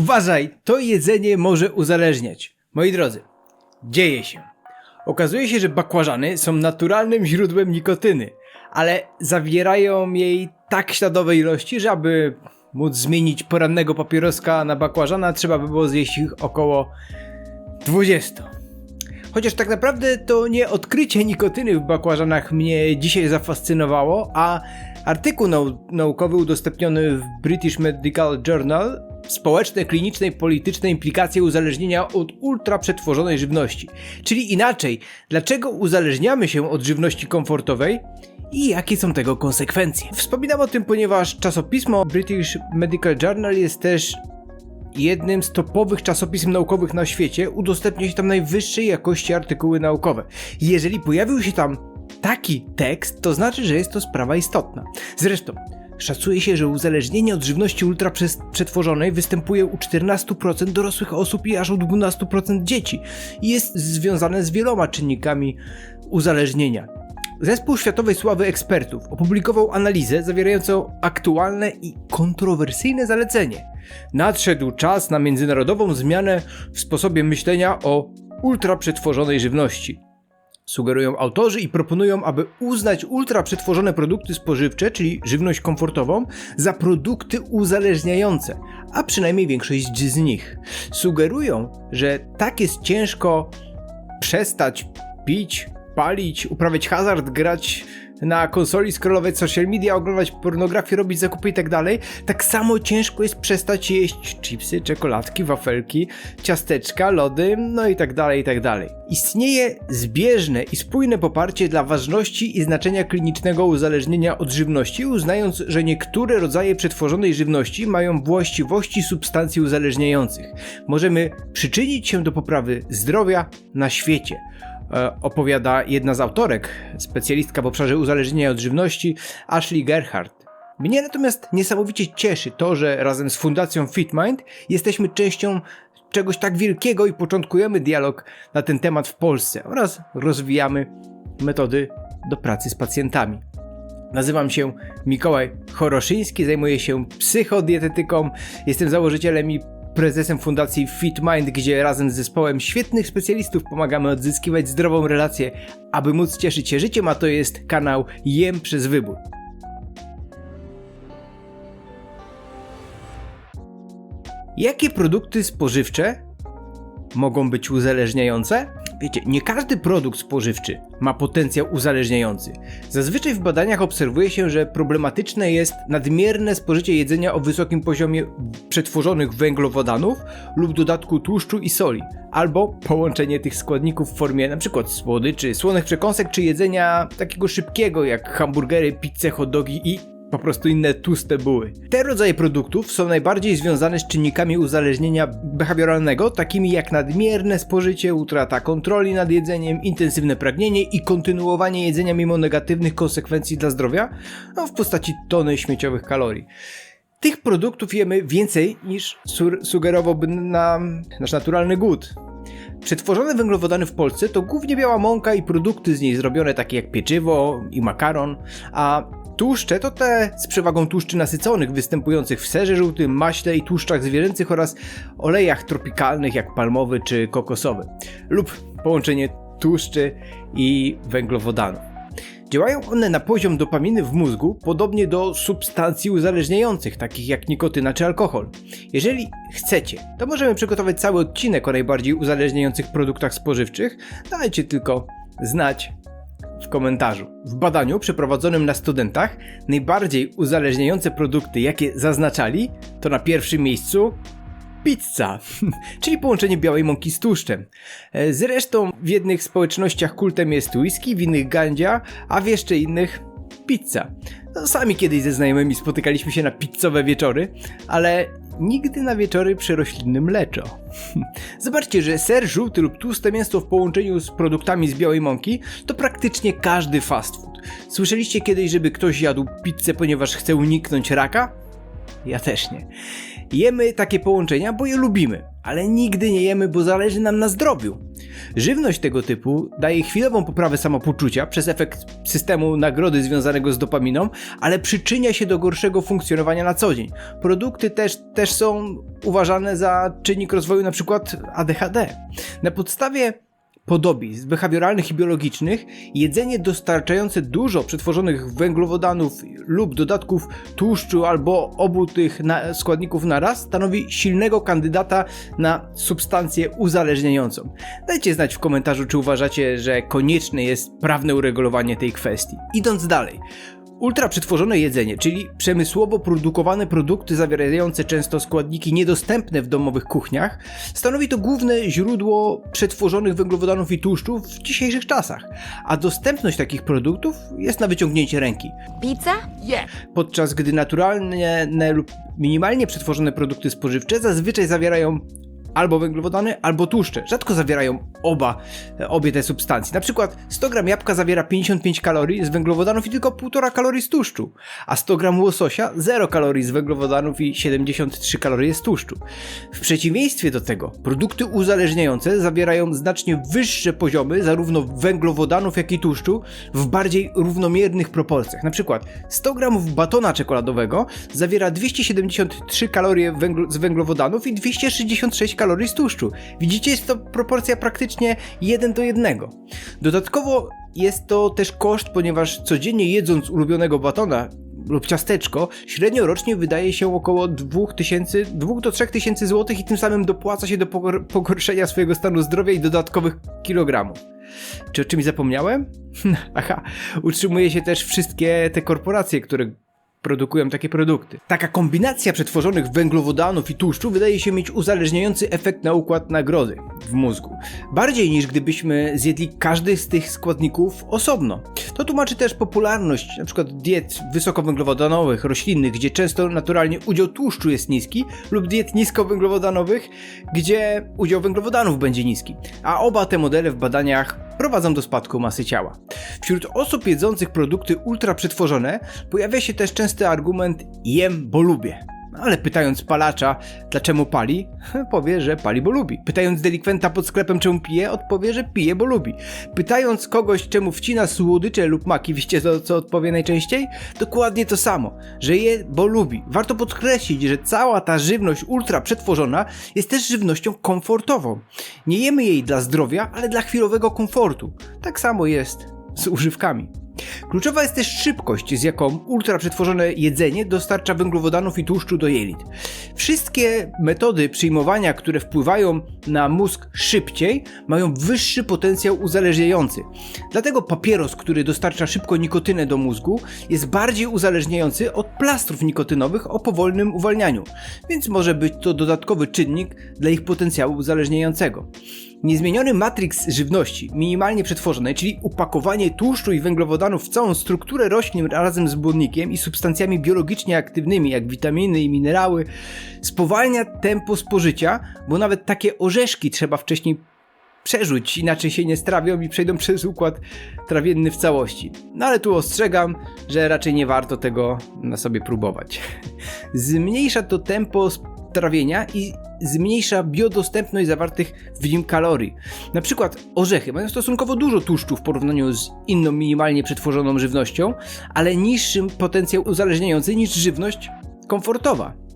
Uważaj, to jedzenie może uzależniać. Moi drodzy, dzieje się. Okazuje się, że bakłażany są naturalnym źródłem nikotyny, ale zawierają jej tak śladowe ilości, że aby móc zmienić porannego papieroska na bakłażana, trzeba by było zjeść ich około 20. Chociaż tak naprawdę to nie odkrycie nikotyny w bakłażanach mnie dzisiaj zafascynowało, a artykuł nau naukowy udostępniony w British Medical Journal społeczne, kliniczne i polityczne implikacje uzależnienia od ultraprzetworzonej żywności. Czyli inaczej, dlaczego uzależniamy się od żywności komfortowej i jakie są tego konsekwencje. Wspominam o tym, ponieważ czasopismo British Medical Journal jest też jednym z topowych czasopism naukowych na świecie, udostępnia się tam najwyższej jakości artykuły naukowe. Jeżeli pojawił się tam taki tekst, to znaczy, że jest to sprawa istotna. Zresztą, Szacuje się, że uzależnienie od żywności ultraprzetworzonej występuje u 14% dorosłych osób i aż u 12% dzieci. I jest związane z wieloma czynnikami uzależnienia. Zespół światowej sławy ekspertów opublikował analizę zawierającą aktualne i kontrowersyjne zalecenie. Nadszedł czas na międzynarodową zmianę w sposobie myślenia o ultraprzetworzonej żywności. Sugerują autorzy i proponują, aby uznać ultraprzetworzone produkty spożywcze, czyli żywność komfortową, za produkty uzależniające, a przynajmniej większość z nich. Sugerują, że tak jest ciężko przestać pić, palić, uprawiać hazard, grać na konsoli, scrollować social media, oglądać pornografię, robić zakupy i tak dalej, tak samo ciężko jest przestać jeść chipsy, czekoladki, wafelki, ciasteczka, lody, no i tak dalej, i tak dalej. Istnieje zbieżne i spójne poparcie dla ważności i znaczenia klinicznego uzależnienia od żywności, uznając, że niektóre rodzaje przetworzonej żywności mają właściwości substancji uzależniających. Możemy przyczynić się do poprawy zdrowia na świecie. E, opowiada jedna z autorek, specjalistka w obszarze uzależnienia od żywności, Ashley Gerhardt. Mnie natomiast niesamowicie cieszy to, że razem z Fundacją FitMind jesteśmy częścią czegoś tak wielkiego i początkujemy dialog na ten temat w Polsce oraz rozwijamy metody do pracy z pacjentami. Nazywam się Mikołaj Choroszyński, zajmuję się psychodietetyką, jestem założycielem i prezesem fundacji FitMind, gdzie razem z zespołem świetnych specjalistów pomagamy odzyskiwać zdrową relację, aby móc cieszyć się życiem, a to jest kanał Jem przez wybór. Jakie produkty spożywcze mogą być uzależniające? Wiecie, nie każdy produkt spożywczy ma potencjał uzależniający. Zazwyczaj w badaniach obserwuje się, że problematyczne jest nadmierne spożycie jedzenia o wysokim poziomie przetworzonych węglowodanów lub dodatku tłuszczu i soli, albo połączenie tych składników w formie np. słodyczy, słonych przekąsek czy jedzenia takiego szybkiego jak hamburgery, pizze, hot dogi i po prostu inne tłuste buły. Te rodzaje produktów są najbardziej związane z czynnikami uzależnienia behawioralnego, takimi jak nadmierne spożycie, utrata kontroli nad jedzeniem, intensywne pragnienie i kontynuowanie jedzenia mimo negatywnych konsekwencji dla zdrowia, no, w postaci tony śmieciowych kalorii. Tych produktów jemy więcej niż sugerowałby nam nasz naturalny głód. Przetworzone węglowodany w Polsce to głównie biała mąka i produkty z niej zrobione takie jak pieczywo i makaron, a Tłuszcze to te z przewagą tłuszczy nasyconych występujących w serze żółtym, maśle i tłuszczach zwierzęcych oraz olejach tropikalnych jak palmowy czy kokosowy lub połączenie tłuszczy i węglowodanów. Działają one na poziom dopaminy w mózgu, podobnie do substancji uzależniających, takich jak nikotyna czy alkohol. Jeżeli chcecie, to możemy przygotować cały odcinek o najbardziej uzależniających produktach spożywczych. Dajcie tylko znać w komentarzu. W badaniu przeprowadzonym na studentach najbardziej uzależniające produkty, jakie zaznaczali, to na pierwszym miejscu pizza, czyli połączenie białej mąki z tłuszczem. E, zresztą w jednych społecznościach kultem jest whisky, w innych gandzia, a w jeszcze innych pizza. No, sami kiedyś ze znajomymi spotykaliśmy się na pizzowe wieczory, ale nigdy na wieczory przy roślinnym leczo. Zobaczcie, że ser żółty lub tłuste mięso w połączeniu z produktami z białej mąki to praktycznie każdy fast food. Słyszeliście kiedyś, żeby ktoś jadł pizzę, ponieważ chce uniknąć raka? Ja też nie. Jemy takie połączenia, bo je lubimy, ale nigdy nie jemy, bo zależy nam na zdrowiu. Żywność tego typu daje chwilową poprawę samopoczucia przez efekt systemu nagrody związanego z dopaminą, ale przyczynia się do gorszego funkcjonowania na co dzień. Produkty też, też są uważane za czynnik rozwoju np. ADHD. Na podstawie podobizn behawioralnych i biologicznych, jedzenie dostarczające dużo przetworzonych węglowodanów lub dodatków tłuszczu albo obu tych na składników naraz stanowi silnego kandydata na substancję uzależniającą. Dajcie znać w komentarzu, czy uważacie, że konieczne jest prawne uregulowanie tej kwestii. Idąc dalej. Ultra przetworzone jedzenie, czyli przemysłowo produkowane produkty zawierające często składniki niedostępne w domowych kuchniach, stanowi to główne źródło przetworzonych węglowodanów i tłuszczów w dzisiejszych czasach, a dostępność takich produktów jest na wyciągnięcie ręki. Pizza? Podczas gdy naturalne ne- lub minimalnie przetworzone produkty spożywcze zazwyczaj zawierają albo węglowodany, albo tłuszcze. Rzadko zawierają oba, e, obie te substancje. Na przykład 100 gram jabłka zawiera 55 kalorii z węglowodanów i tylko 1,5 kalorii z tłuszczu, a 100 gram łososia 0 kalorii z węglowodanów i 73 kalorie z tłuszczu. W przeciwieństwie do tego, produkty uzależniające zawierają znacznie wyższe poziomy zarówno węglowodanów, jak i tłuszczu w bardziej równomiernych proporcjach. Na przykład 100 gramów batona czekoladowego zawiera 273 kalorie z węglowodanów i 266 kalorii z tłuszczu. Widzicie, jest to proporcja praktycznie 1 do 1. Dodatkowo jest to też koszt, ponieważ codziennie jedząc ulubionego batona lub ciasteczko, średnio rocznie wydaje się około 2000, 2 do 3000 zł i tym samym dopłaca się do pogor- pogorszenia swojego stanu zdrowia i dodatkowych kilogramów. Czy o czymś zapomniałem? Aha, utrzymuje się też wszystkie te korporacje, które produkują takie produkty. Taka kombinacja przetworzonych węglowodanów i tłuszczu wydaje się mieć uzależniający efekt na układ nagrody w mózgu. Bardziej niż gdybyśmy zjedli każdy z tych składników osobno. To tłumaczy też popularność np. diet wysokowęglowodanowych, roślinnych, gdzie często naturalnie udział tłuszczu jest niski, lub diet niskowęglowodanowych, gdzie udział węglowodanów będzie niski. A oba te modele w badaniach prowadzą do spadku masy ciała. Wśród osób jedzących produkty ultra przetworzone pojawia się też częsty argument jem, bo lubię. Ale pytając palacza, dlaczego pali, powie, że pali, bo lubi. Pytając delikwenta pod sklepem, czemu pije, odpowie, że pije, bo lubi. Pytając kogoś, czemu wcina słodycze lub maki, wiecie co, co odpowie najczęściej? Dokładnie to samo, że je, bo lubi. Warto podkreślić, że cała ta żywność ultra przetworzona jest też żywnością komfortową. Nie jemy jej dla zdrowia, ale dla chwilowego komfortu. Tak samo jest z używkami. Kluczowa jest też szybkość, z jaką ultra przetworzone jedzenie dostarcza węglowodanów i tłuszczu do jelit. Wszystkie metody przyjmowania, które wpływają na mózg szybciej, mają wyższy potencjał uzależniający. Dlatego papieros, który dostarcza szybko nikotynę do mózgu, jest bardziej uzależniający od plastrów nikotynowych o powolnym uwalnianiu, więc może być to dodatkowy czynnik dla ich potencjału uzależniającego. Niezmieniony matrix żywności, minimalnie przetworzonej, czyli upakowanie tłuszczu i węglowodanów w całą strukturę roślin razem z błonnikiem i substancjami biologicznie aktywnymi, jak witaminy i minerały, spowalnia tempo spożycia, bo nawet takie orzeszki trzeba wcześniej przerzuć, inaczej się nie strawią i przejdą przez układ trawienny w całości. No ale tu ostrzegam, że raczej nie warto tego na sobie próbować. Zmniejsza to tempo trawienia i zmniejsza biodostępność zawartych w nim kalorii. Na przykład orzechy mają stosunkowo dużo tłuszczu w porównaniu z inną minimalnie przetworzoną żywnością, ale niższym potencjał uzależniający niż żywność komfortowa.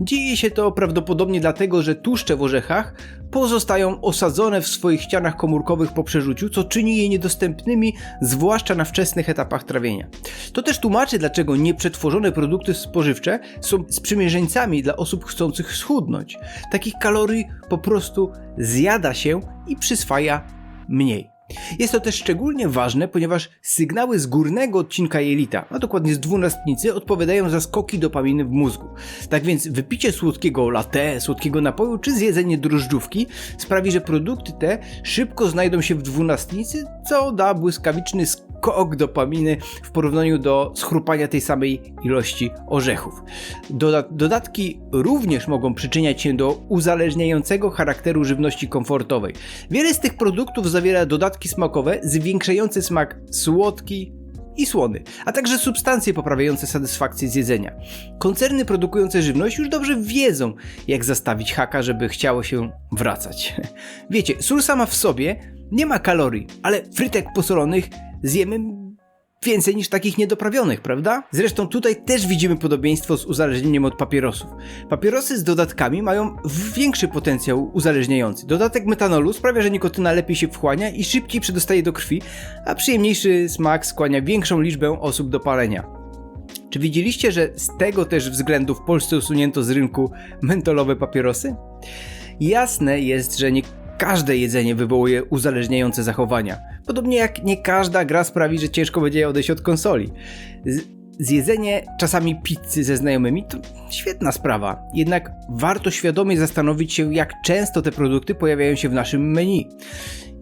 Dzieje się to prawdopodobnie dlatego, że tłuszcze w orzechach pozostają osadzone w swoich ścianach komórkowych po przeżuciu, co czyni je niedostępnymi, zwłaszcza na wczesnych etapach trawienia. To też tłumaczy, dlaczego nieprzetworzone produkty spożywcze są sprzymierzeńcami dla osób chcących schudnąć. Takich kalorii po prostu zjada się i przyswaja mniej. Jest to też szczególnie ważne, ponieważ sygnały z górnego odcinka jelita, a dokładnie z dwunastnicy, odpowiadają za skoki dopaminy w mózgu. Tak więc wypicie słodkiego latte, słodkiego napoju czy zjedzenie drożdżówki sprawi, że produkty te szybko znajdą się w dwunastnicy, co da błyskawiczny skok dopaminy w porównaniu do schrupania tej samej ilości orzechów. Doda dodatki również mogą przyczyniać się do uzależniającego charakteru żywności komfortowej. Wiele z tych produktów zawiera dodatki smakowe zwiększające smak słodki i słony, a także substancje poprawiające satysfakcję z jedzenia. Koncerny produkujące żywność już dobrze wiedzą, jak zastawić haka, żeby chciało się wracać. Wiecie, sól sama w sobie nie ma kalorii, ale frytek posolonych zjemy więcej niż takich niedoprawionych, prawda? Zresztą tutaj też widzimy podobieństwo z uzależnieniem od papierosów. Papierosy z dodatkami mają większy potencjał uzależniający. Dodatek metanolu sprawia, że nikotyna lepiej się wchłania i szybciej przedostaje do krwi, a przyjemniejszy smak skłania większą liczbę osób do palenia. Czy widzieliście, że z tego też względu w Polsce usunięto z rynku mentolowe papierosy? Jasne jest, że nie każde jedzenie wywołuje uzależniające zachowania. Podobnie jak nie każda gra sprawi, że ciężko będzie odejść od konsoli. Z zjedzenie czasami pizzy ze znajomymi to świetna sprawa, jednak warto świadomie zastanowić się, jak często te produkty pojawiają się w naszym menu.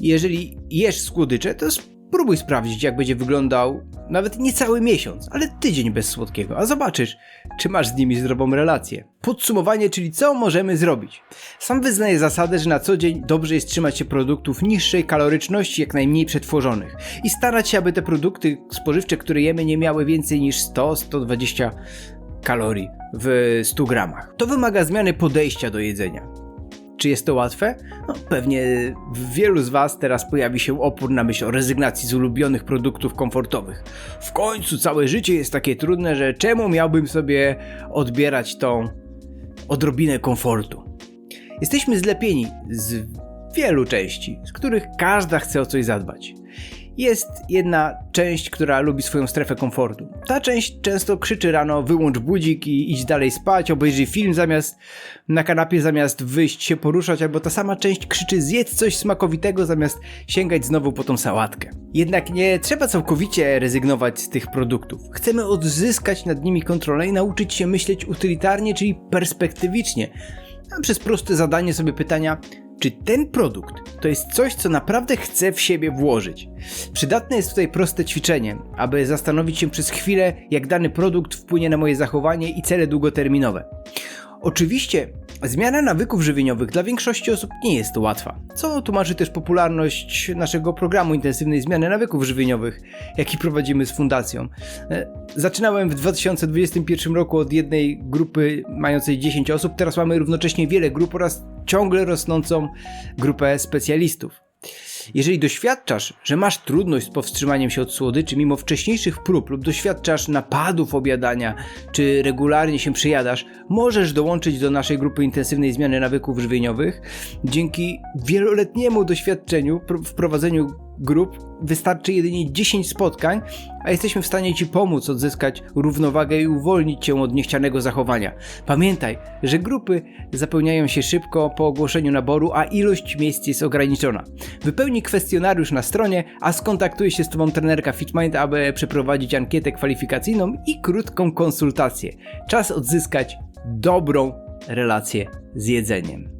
Jeżeli jesz słodycze, to spróbuj sprawdzić, jak będzie wyglądał nawet nie cały miesiąc, ale tydzień bez słodkiego, a zobaczysz, czy masz z nimi zdrową relację. Podsumowanie, czyli co możemy zrobić. Sam wyznaję zasadę, że na co dzień dobrze jest trzymać się produktów niższej kaloryczności, jak najmniej przetworzonych i starać się, aby te produkty spożywcze, które jemy, nie miały więcej niż 100-120 kalorii w 100 gramach. To wymaga zmiany podejścia do jedzenia. Czy jest to łatwe? No, pewnie w wielu z Was teraz pojawi się opór na myśl o rezygnacji z ulubionych produktów komfortowych. W końcu całe życie jest takie trudne, że czemu miałbym sobie odbierać tą odrobinę komfortu? Jesteśmy zlepieni z wielu części, z których każda chce o coś zadbać. Jest jedna część, która lubi swoją strefę komfortu. Ta część często krzyczy rano: wyłącz budzik i idź dalej spać, obejrzyj film zamiast na kanapie, zamiast wyjść się poruszać, albo ta sama część krzyczy: zjedz coś smakowitego zamiast sięgać znowu po tą sałatkę. Jednak nie trzeba całkowicie rezygnować z tych produktów. Chcemy odzyskać nad nimi kontrolę i nauczyć się myśleć utylitarnie, czyli perspektywicznie. A przez proste zadanie sobie pytania, czy ten produkt to jest coś, co naprawdę chcę w siebie włożyć. Przydatne jest tutaj proste ćwiczenie, aby zastanowić się przez chwilę, jak dany produkt wpłynie na moje zachowanie i cele długoterminowe. Oczywiście zmiana nawyków żywieniowych dla większości osób nie jest łatwa, co tłumaczy też popularność naszego programu intensywnej zmiany nawyków żywieniowych, jaki prowadzimy z fundacją. E, zaczynałem w 2021 roku od jednej grupy mającej 10 osób, teraz mamy równocześnie wiele grup oraz ciągle rosnącą grupę specjalistów. Jeżeli doświadczasz, że masz trudność z powstrzymaniem się od słodyczy mimo wcześniejszych prób lub doświadczasz napadów objadania, czy regularnie się przyjadasz, możesz dołączyć do naszej grupy intensywnej zmiany nawyków żywieniowych. Dzięki wieloletniemu doświadczeniu w prowadzeniu grup wystarczy jedynie 10 spotkań, a jesteśmy w stanie Ci pomóc odzyskać równowagę i uwolnić Cię od niechcianego zachowania. Pamiętaj, że grupy zapełniają się szybko po ogłoszeniu naboru, a ilość miejsc jest ograniczona. Wypełnij kwestionariusz na stronie, a skontaktuje się z Tobą trenerka FitMind, aby przeprowadzić ankietę kwalifikacyjną i krótką konsultację. Czas odzyskać dobrą relację z jedzeniem.